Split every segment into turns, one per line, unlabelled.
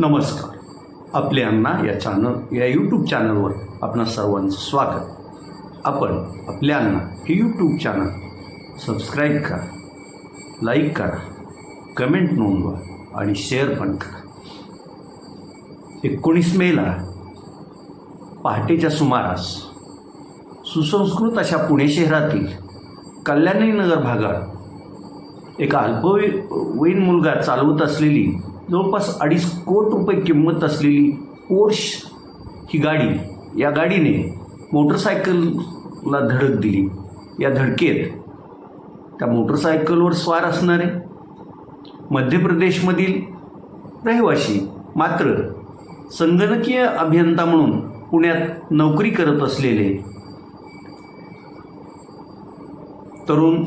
नमस्कार. आपले अण्णा या चॅनल या यूट्यूब चॅनलवर आपणा सर्वांचं स्वागत. आपण आपल्या अण्णा हे यूट्यूब चॅनल सबस्क्राईब करा लाईक करा कमेंट नोंदवा आणि शेअर पण करा. एकोणीस मेला पहाटेच्या सुमारास सुसंस्कृत अशा पुणे शहरातील कल्याणी नगर भागात एक अल्पवयीन मुलगा चालवत असलेली जवळपास अडीच कोट रुपये किंमत असलेली पोर्श ही गाडी या गाडीने मोटरसायकलला धडक दिली. या धडकेत त्या मोटरसायकलवर स्वार असणारे मध्य प्रदेशमधील रहिवाशी मात्र संगणकीय अभियंता म्हणून पुण्यात नोकरी करत असलेले तरुण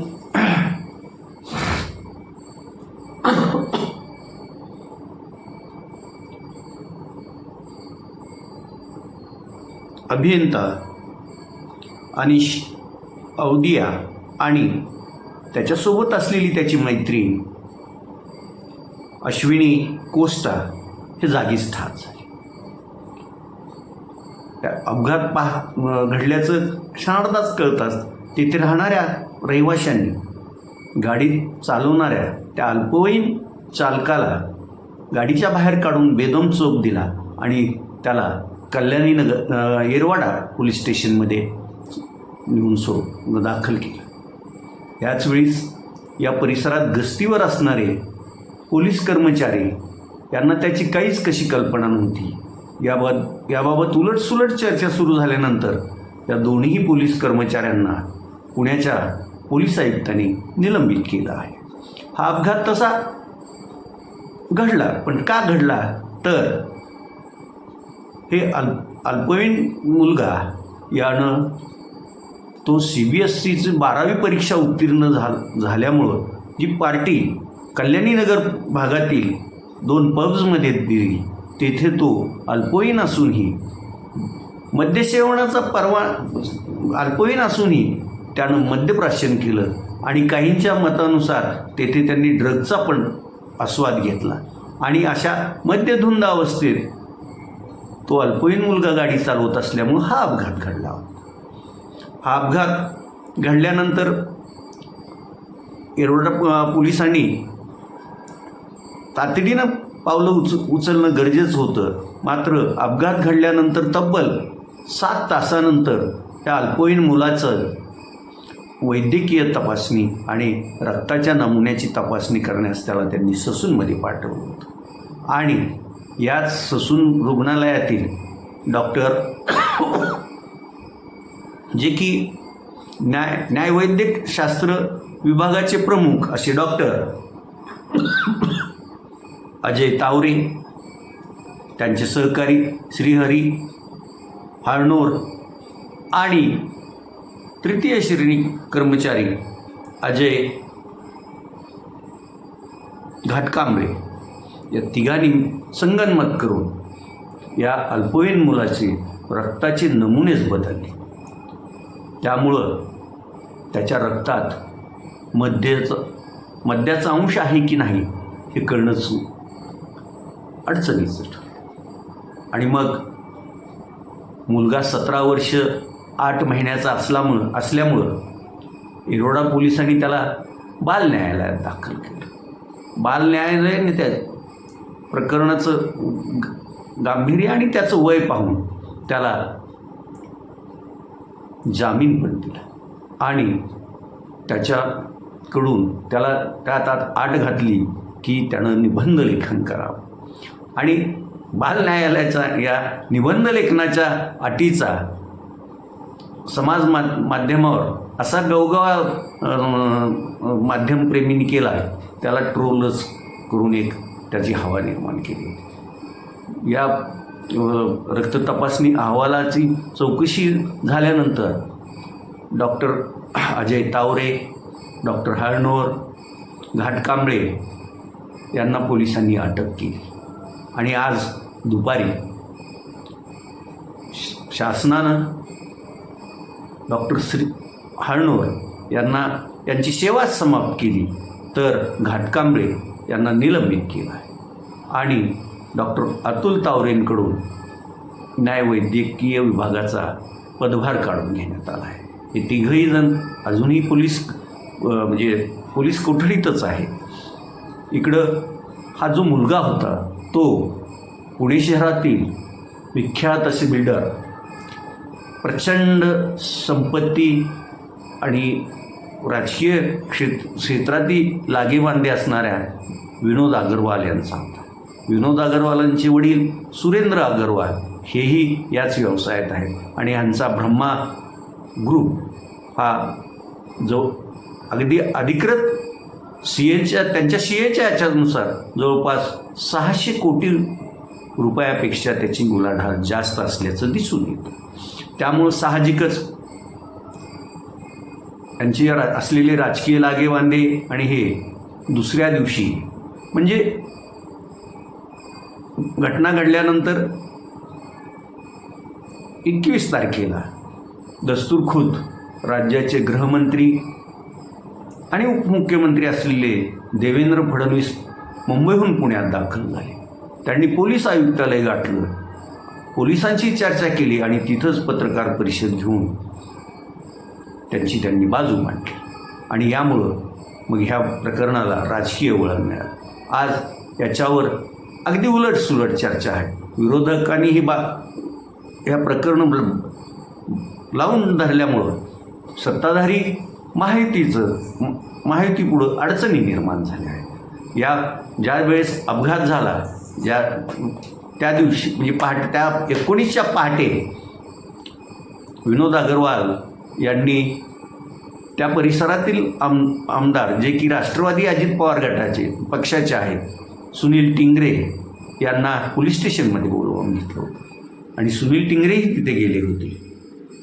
अभियंता अनिश अवदिया आणि त्याच्यासोबत असलेली त्याची मैत्रीण अश्विनी कोस्टा हे जागीच ठार झाले. त्या अपघात पाह घडल्याचं क्षणार्धाच कळताच तिथे राहणाऱ्या रहिवाशांनी गाडी चालवणाऱ्या त्या अल्पवयीन चालकाला गाडीच्या बाहेर काढून बेदम चोप दिला आणि त्याला कल्याणी नगर येरवाडा पोलीस स्टेशनमध्ये नेऊन सो दाखल केलं. याचवेळीस या परिसरात गस्तीवर असणारे पोलीस कर्मचारी यांना त्याची काहीच कशी कल्पना नव्हती. याबाबत याबाबत उलटसुलट चर्चा सुरू झाल्यानंतर या दोन्ही पोलीस कर्मचाऱ्यांना पुण्याच्या पोलीस आयुक्तांनी निलंबित केलं आहे. हा अपघात तसा घडला पण का घडला? तर हे अल अल्पवयीन मुलगा यानं तो सी बी एस सीची बारावी परीक्षा उत्तीर्ण झा झाल्यामुळं जी पार्टी कल्याणीनगर भागातील दोन पब्जमध्ये दिली तेथे तो अल्पवयीन असूनही मद्यसेवनाचा परवा अल्पवयीन असूनही त्यानं मद्यप्राशन केलं आणि काहींच्या मतानुसार तेथे त्यांनी ड्रगचा पण आस्वाद घेतला. आणि अशा मद्यधुंद अवस्थेत तो अल्पवयीन मुलगा गाडी चालवत असल्यामुळं हा अपघात घडला. हा अपघात घडल्यानंतर येरवडा पोलिसांनी तातडीनं पावलं उच उचलणं गरजेचं होतं. मात्र अपघात घडल्यानंतर तब्बल सात तासानंतर त्या अल्पवयीन मुलाचं वैद्यकीय तपासणी आणि रक्ताच्या नमुन्याची तपासणी करण्यास त्याला त्यांनी ससूनमध्ये पाठवलं होतं. आणि याच ससून रुग्णालयातील डॉक्टर जे की न्याय न्यायवैद्यक शास्त्र विभागाचे प्रमुख असे डॉक्टर अजय तावरे त्यांचे सहकारी श्रीहरी हाळनोर आणि तृतीय श्रेणी कर्मचारी अजय घाटकांबळे. या तिघांनी संगनमत करून या अल्पवयीन मुलाचे रक्ताचे नमुनेच बदलले. त्यामुळं त्याच्या रक्तात मद्याचं मद्याचा अंश आहे की नाही हे कळणंच अडचणीचं ठरलं. आणि मग मुलगा सतरा वर्ष आठ महिन्याचा असल्यामुळं असल्यामुळं इरोडा पोलिसांनी त्याला बाल न्यायालयात दाखल केलं. बाल न्यायालयाने त्या प्रकरणाचं ग- गांभीर्य आणि त्याचं वय पाहून त्याला जामीन पण दिला. आणि त्याच्याकडून त्याला त्यात आत आट घातली की त्यानं निबंध लेखन करावं. आणि बाल न्यायालयाचा या निबंध लेखनाच्या अटीचा समाज मा माध्यमावर असा गवगवा माध्यमप्रेमींनी केला त्याला ट्रोलच करून एक त्याची हवा निर्माण केली होती. या रक्त तपासणी अहवालाची चौकशी झाल्यानंतर डॉक्टर अजय तावरे डॉक्टर हार्णोर घाटकांबळे यांना पोलिसांनी अटक केली. आणि आज दुपारी श- शासनानं डॉक्टर श्री हळणोर यांना यांची सेवाच समाप्त केली. तर घाटकांबळे यांना निलंबित केलं आहे. आणि डॉक्टर अतुल तावरेंकडून न्यायवैद्यकीय विभागाचा पदभार काढून घेण्यात आला आहे. हे तिघही जण अजूनही पोलीस म्हणजे पोलीस कोठडीतच आहे इकडं हा जो मुलगा होता तो पुणे शहरातील विख्यात असे बिल्डर प्रचंड संपत्ती आणि राजकीय क्षेत्र क्षेत्रातील लागेबांधे असणाऱ्या विनोद अग्रवाल यांचा. होता विनोद अगरवालांचे वडील सुरेंद्र अगरवाल हेही याच व्यवसायात आहेत आणि यांचा ब्रह्मा ग्रुप हा जो अगदी अधिकृत सी एच्या त्यांच्या सी एच्या याच्यानुसार जवळपास सहाशे कोटी रुपयापेक्षा त्याची गुलाढाल जास्त असल्याचं दिसून येतं. त्यामुळं साहजिकच त्यांची रा असलेले राजकीय लागेवांदे आणि हे दुसऱ्या दिवशी. म्हणजे घटना घडल्यानंतर एकवीस तारखेला दस्तूर खुद राज्याचे गृहमंत्री आणि उपमुख्यमंत्री असलेले देवेंद्र फडणवीस मुंबईहून पुण्यात दाखल झाले. त्यांनी पोलीस आयुक्तालय गाठलं. पोलिसांची चर्चा केली आणि तिथंच पत्रकार परिषद घेऊन त्यांची त्यांनी बाजू मांडली. आणि यामुळं मग ह्या प्रकरणाला राजकीय वळण मिळालं. आज याच्यावर अगदी उलट सुलट चर्चा आहे. विरोधकांनी ही बा ह्या प्रकरण लावून धरल्यामुळं सत्ताधारी माहितीचं माहिती पुढं अडचणी निर्माण झाल्या आहेत. या ज्या वेळेस अपघात झाला ज्या त्या दिवशी म्हणजे पहाटे त्या एकोणीसच्या पहाटे विनोद अग्रवाल यांनी त्या परिसरातील आम आमदार जे की राष्ट्रवादी अजित पवार गटाचे पक्षाचे आहेत सुनील टिंगरे यांना पोलीस स्टेशनमध्ये बोलवून घेतलं होतं. आणि सुनील टिंगरेही तिथे गेले होते.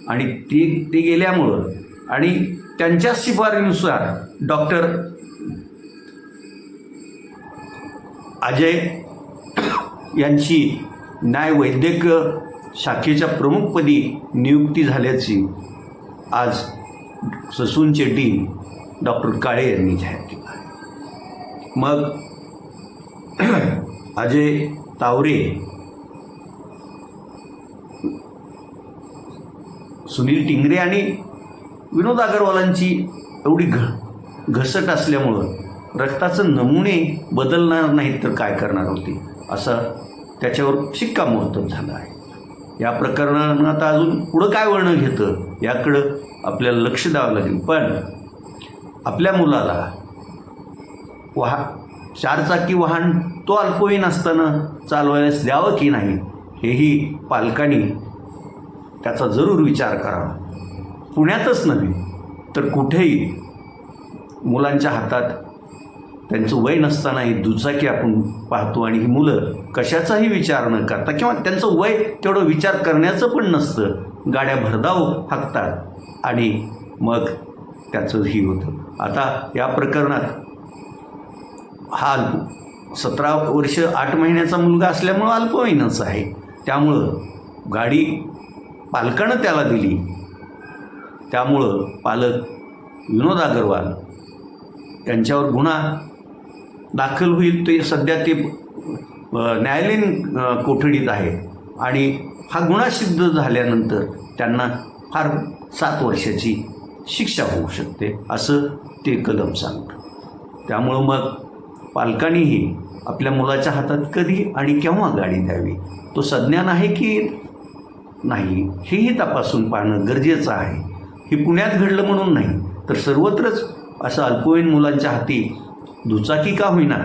आणि ते ते गेल्यामुळं आणि त्यांच्या शिफारीनुसार डॉक्टर अजय यांची न्यायवैद्यक शाखेच्या प्रमुखपदी नियुक्ती झाल्याची आज ससूनचे डीन डॉक्टर काळे यांनी जाहीर केला मग अजय तावरे सुनील टिंगरे आणि विनोद अगरवालांची एवढी घ घसट असल्यामुळं रक्ताचं नमुने बदलणार नाहीत तर काय करणार होते? असं त्याच्यावर शिक्कामोर्तब झालं आहे. या प्रकरणानं आता अजून पुढं काय वळणं घेतं याकडं आपल्याला लक्ष द्यावं लागेल. पण आपल्या मुलाला वाहा चारचाकी वाहन तो अल्पवयीन असताना चालवायलाच द्यावं की नाही हेही पालकांनी त्याचा जरूर विचार करावा. पुण्यातच नव्हे तर कुठेही मुलांच्या हातात त्यांचं वय नसतानाही दुचाकी आपण पाहतो आणि ही मुलं कशाचाही विचार न करता किंवा त्यांचं वय तेवढं विचार करण्याचं पण नसतं. गाड्या भरधाव हाकतात आणि मग त्याचं ही होतं. आता या प्रकरणात हा सतरा वर्ष आठ महिन्याचा मुलगा असल्यामुळं अल्पवयीनच आहे. त्यामुळं गाडी पालकानं त्याला दिली. त्यामुळं पालक विनोद अग्रवाल यांच्यावर गुन्हा दाखल होईल ते सध्या ते न्यायालयीन कोठडीत आहे. आणि हा गुन्हा सिद्ध झाल्यानंतर त्यांना फार सात वर्षाची शिक्षा होऊ शकते असं ते कलम सांगतं त्यामुळं मग पालकांनीही आपल्या मुलाच्या हातात कधी आणि केव्हा गाडी द्यावी? तो संज्ञान आहे की नाही हेही तपासून पाहणं गरजेचं आहे. हे पुण्यात घडलं म्हणून नाही तर सर्वत्रच असं अल्पवयीन मुलांच्या हाती दुचाकी का होईना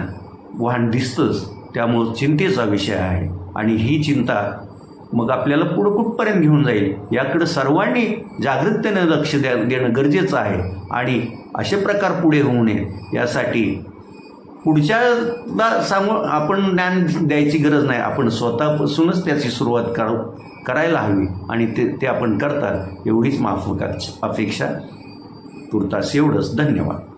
वाहन दिसतंच त्यामुळं चिंतेचा विषय आहे. आणि ही चिंता मग आपल्याला पुढं कुठपर्यंत घेऊन जाईल याकडं सर्वांनी जागृततेनं लक्ष द्या देणं गरजेचं आहे. आणि असे प्रकार पुढे होऊ नये यासाठी पुढच्याला सांगू आपण ज्ञान द्यायची गरज नाही. आपण स्वतःपासूनच त्याची सुरुवात कर करायला हवी. आणि ते ते आपण करतात एवढीच माफक अपेक्षा तुर्तास एवढंच. धन्यवाद.